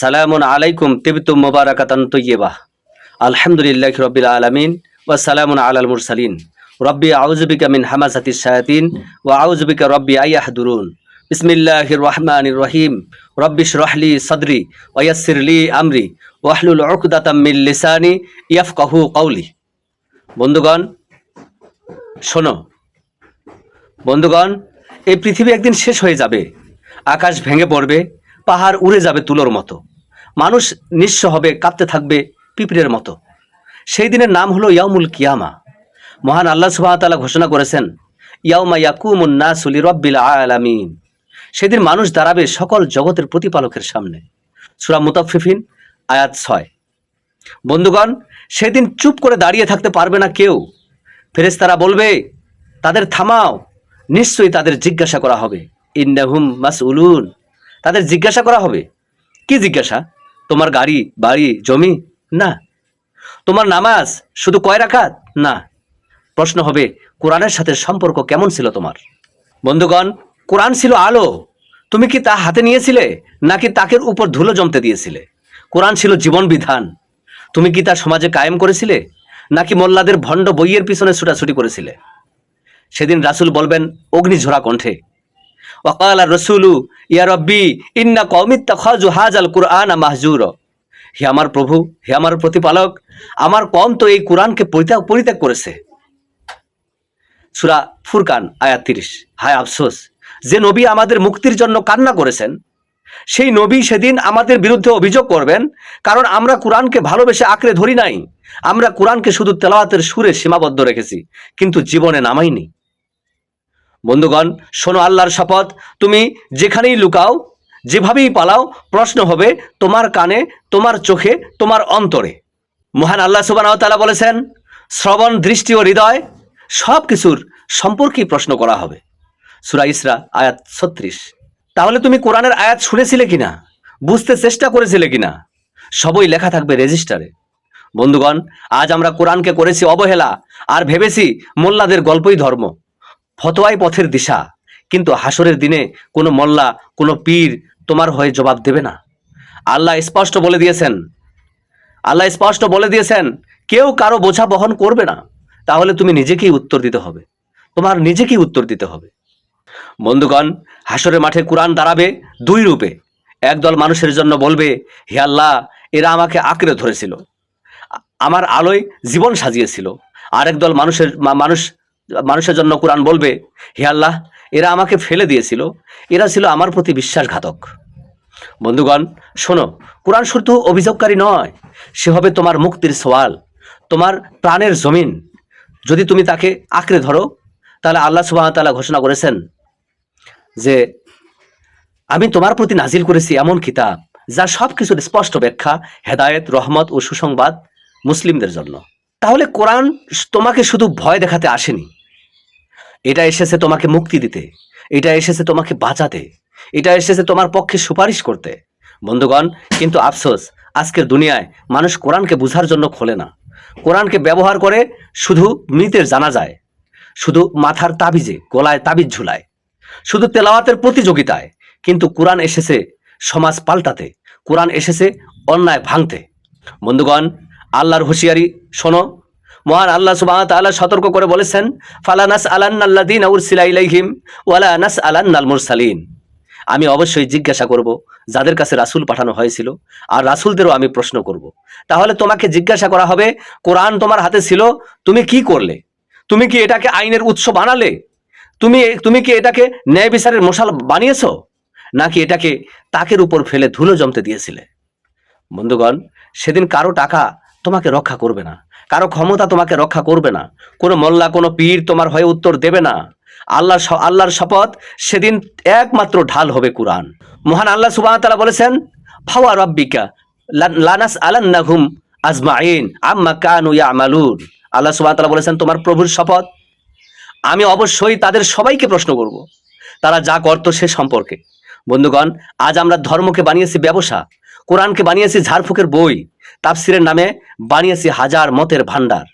সালামুন আলাইকুম তিবতুম মুবারাকাতান তৈয়বা আলহামদুলিল্লাহ রব্বিল আলামিন ওয়া সালামুন আলাল মুরসালিন। রব্বি আউযুবিকা মিন হামাযাতিস শায়াতিন ওয়া আউযুবিকা রব্বি আইয়াহদুরুন বিসমিল্লাহির রহমানির রহিম। রব্বি ইশরাহ লি সাদরি ওয়া ইয়াসসির লি আমরি ওয়াহলুল মিন লিসানি ইয়াফকাহু কওলি। বন্ধুগণ, শোনো। বন্ধুগণ, এই পৃথিবী একদিন শেষ হয়ে যাবে। আকাশ ভেঙে পড়বে। পাহাড় উড়ে যাবে তুলোর মতো। মানুষ নিঃস্ব হবে, কাঁপতে থাকবে পিঁপড়ের মতো। সেই দিনের নাম হলো ইয়ামুল কিয়ামা। মহান আল্লাহ সুবাহতাল্লাহ ঘোষণা করেছেন, ইয়াউমা ইয়াকুমুন নাসুলি রব্বিল আলামিন। সেদিন মানুষ দাঁড়াবে সকল জগতের প্রতিপালকের সামনে। সুরা মুতাফিফিন আয়াত ছয়। বন্ধুগণ, সেদিন চুপ করে দাঁড়িয়ে থাকতে পারবে না কেউ। ফেরেশতারা বলবে, তাদের থামাও। নিশ্চয়ই তাদের জিজ্ঞাসা করা হবে। ইন্নাহুম মাসউলুন। তাদের জিজ্ঞাসা করা হবে। কি জিজ্ঞাসা? তোমার গাড়ি, বাড়ি, জমি? না। তোমার নামাজ শুধু কয় রাখাত না। প্রশ্ন হবে, কোরআনের সাথে সম্পর্ক কেমন ছিল তোমার? বন্ধুগণ, কোরআন ছিল আলো। তুমি কি তা হাতে নিয়েছিলে, নাকি তাকের উপর ধুলো জমতে দিয়েছিলে? কোরআন ছিল জীবন বিধান। তুমি কি তা সমাজে কায়েম করেছিলে, নাকি মোল্লাদের ভণ্ড বইয়ের পিছনে ছুটাছুটি করেছিলে? সেদিন রাসূল বলবেন অগ্নিঝরা কণ্ঠে। ওয়াকাল রসুলু ইয়া রব্বি ইন্না কৌমিত্তা খাজু হাজাল কুরআন মাহজুর হে আমার প্রভু, হে আমার প্রতিপালক, আমার কম তো এই কোরআনকে পরিত্যাগ পরিত্যাগ করেছে। সুরা ফুরকান, আয়াত তিরিশ। হায় আফসোস, যে নবী আমাদের মুক্তির জন্য কান্না করেছেন, সেই নবী সেদিন আমাদের বিরুদ্ধে অভিযোগ করবেন, কারণ আমরা কোরআনকে ভালোবেসে আঁকড়ে ধরি নাই। আমরা কোরআনকে শুধু তেলাওয়াতের সুরে সীমাবদ্ধ রেখেছি, কিন্তু জীবনে নামাইনি। বন্ধুগণ, শোনো আল্লাহর শপথ। তুমি যেখানেই লুকাও, যেভাবেই পালাও, প্রশ্ন হবে তোমার কানে, তোমার চোখে, তোমার অন্তরে। মহান আল্লাহ সুবাহ তাআলা বলেছেন, শ্রবণ, দৃষ্টি ও হৃদয় সব কিছুর সম্পর্কেই প্রশ্ন করা হবে। সুরা ইসরা, আয়াত ছত্রিশ। তাহলে তুমি কোরআনের আয়াত শুনেছিলে কিনা? বুঝতে চেষ্টা করেছিলে কিনা? সবই লেখা থাকবে রেজিস্টারে। বন্ধুগণ, আজ আমরা কোরআনকে করেছি অবহেলা, আর ভেবেছি মোল্লাদের গল্পই ধর্ম। ফতোয়াই পথের দিশা। কিন্তু হাসরের দিনে কোনো মোল্লা, কোনো পীর তোমার হয়ে জবাব দেবে না। আল্লাহ স্পষ্ট বলে দিয়েছেন, আল্লাহ স্পষ্ট বলে দিয়েছেন, কেউ কারও বোঝা বহন করবে না। তাহলে তুমি নিজেকেই উত্তর দিতে হবে। তোমার নিজেকেই উত্তর দিতে হবে। বন্ধুগণ হাসরের মাঠে কোরআন দাঁড়াবে দুই রূপে। একদল মানুষের জন্য বলবে, হে আল্লাহ, এরা আমাকে আঁকড়ে ধরেছিল। আমার আলোয় জীবন সাজিয়েছিল। আরেক দল মানুষের মানুষ মানুষের জন্য কোরআন বলবে, হে আল্লাহ, এরা আমাকে ফেলে দিয়েছিল। এরা ছিল আমার প্রতি বিশ্বাসঘাতক। বন্ধুগণ, শোনো, কোরআন শুধু অভিযোগকারী নয়, সে হবে তোমার মুক্তির সওয়াল, তোমার প্রাণের জমিন। যদি তুমি তাকে আঁকড়ে ধরো, তাহলে আল্লাহ সুবাহ তাআলা ঘোষণা করেছেন যে, আমি তোমার প্রতি নাজিল করেছি এমন কিতাব যা সব কিছুর স্পষ্ট ব্যাখ্যা, হেদায়েত, রহমত ও সুসংবাদ মুসলিমদের জন্য। তাহলে কোরআন তোমাকে শুধু ভয় দেখাতে আসেনি এটা এসেছে তোমাকে মুক্তি দিতে, এটা এসেছে তোমাকে বাঁচাতে, এটা এসেছে তোমার পক্ষে সুপারিশ করতে। বন্ধুগণ, কিন্তু আফসোস, আজকের দুনিয়ায় মানুষ কোরআনকে বুঝার জন্য খোলে না। কোরআনকে ব্যবহার করে শুধু মৃতের জানা যায়, শুধু মাথার তাবিজে, গলায় তাবিজ ঝুলায়, শুধু তেলাওয়াতের প্রতিযোগিতায়। কিন্তু কোরআন এসেছে সমাজ পাল্টাতে, কোরআন এসেছে অন্যায় ভাঙতে। বন্ধুগণ, আল্লাহর হুঁশিয়ারি শোনো মহান আল্লাহ সুবাহ তাআলা সতর্ক করে বলেছেন ফালানাস আলান্নাল্লাদিন উরসিলা ইলাইহিম ওয়ালা নাস আলান্নাল মুরসালিন। আমি অবশ্যই জিজ্ঞাসা করব, যাদের কাছে রাসূল পাঠানো হয়েছিল, আর রাসূলদেরও আমি প্রশ্ন করব। তাহলে তোমাকে জিজ্ঞাসা করা হবে, কোরআন তোমার হাতে ছিল, তুমি কি করলে? তুমি কি এটাকে আইনের উৎস বানালে? তুমি তুমি কি এটাকে ন্যায় বিচারের মশাল বানিয়েছো? নাকি এটাকে তাকের উপর ফেলে ধুলো জমতে দিয়েছিলে? বন্ধুগণ, সেদিন কারও টাকা তোমাকে রক্ষা করবে না। কারও ক্ষমতা তোমাকে রক্ষা করবে না। কোনো মোল্লা, কোনো পীর তোমার হয়ে উত্তর দেবে না। আল্লাহ আল্লাহর শপথ সেদিন একমাত্র ঢাল হবে কোরআন। মহান আল্লাহ সুবাহ তাআলা বলেছেন, ফাওয়া রব্বিকা লানাস আলান্নাহুম আজমাইন আম্মা কানু ইয়ামালুন। আল্লাহ সুবাহ তাআলা বলেছেন, তোমার প্রভুর শপথ আমি অবশ্যই তাদের সবাইকে প্রশ্ন করব। তারা যা করতো সে সম্পর্কে। বন্ধুগণ, আজ আমরা ধর্মকে বানিয়েছি ব্যবসা। কোরআনকে বানিয়েছি ঝাড়ফুকের বই, তাফসিরের নামে বানিয়েছি হাজার মতের ভান্ডার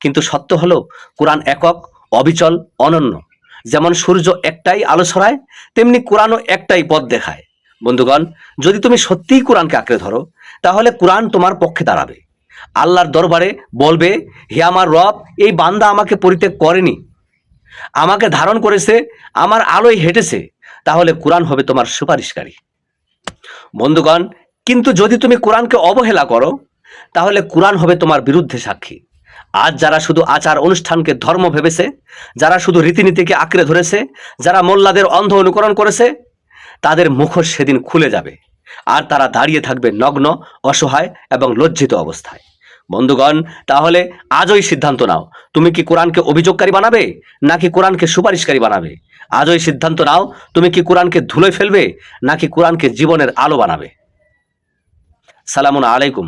কিন্তু সত্য হলো, কোরআন একক, অবিচল, অনন্য। যেমন সূর্য একটাই আলো ছড়ায় তেমনি কোরআনও একটাই পথ দেখায়। বন্ধুগণ, যদি তুমি সত্যিই কোরআনকে আঁকড়ে ধরো, তাহলে কোরআন তোমার পক্ষে দাঁড়াবে। আল্লাহর দরবারে বলবে, হে আমার রব, এই বান্দা আমাকে পরিত্যাগ করেনি। আমাকে ধারণ করেছে, আমার আলোয় হেঁটেছে। তাহলে কোরআন হবে তোমার সুপারিশকারী। বন্ধুগণ কিন্তু যদি তুমি কোরআনকে অবহেলা করো, তাহলে কোরআন হবে তোমার বিরুদ্ধে সাক্ষী। আজ যারা শুধু আচার অনুষ্ঠানকে ধর্ম ভেবেছে, যারা শুধু রীতিনীতিকে আঁকড়ে ধরেছে, যারা মোল্লাদের অন্ধ অনুকরণ করেছে, তাদের মুখোশ সেদিন খুলে যাবে। আর তারা দাঁড়িয়ে থাকবে নগ্ন, অসহায় এবং লজ্জিত অবস্থায়। বন্ধুগণ, তাহলে আজই সিদ্ধান্ত নাও, তুমি কি কোরআনকে অভিযোগকারী বানাবে, নাকি কোরআনকে সুপারিশকারী বানাবে? আজই সিদ্ধান্ত নাও, তুমি কি কোরআনকে ধুলে ফেলবে, নাকি কোরআনকে জীবনের আলো বানাবে? সালামুন আলাইকুম।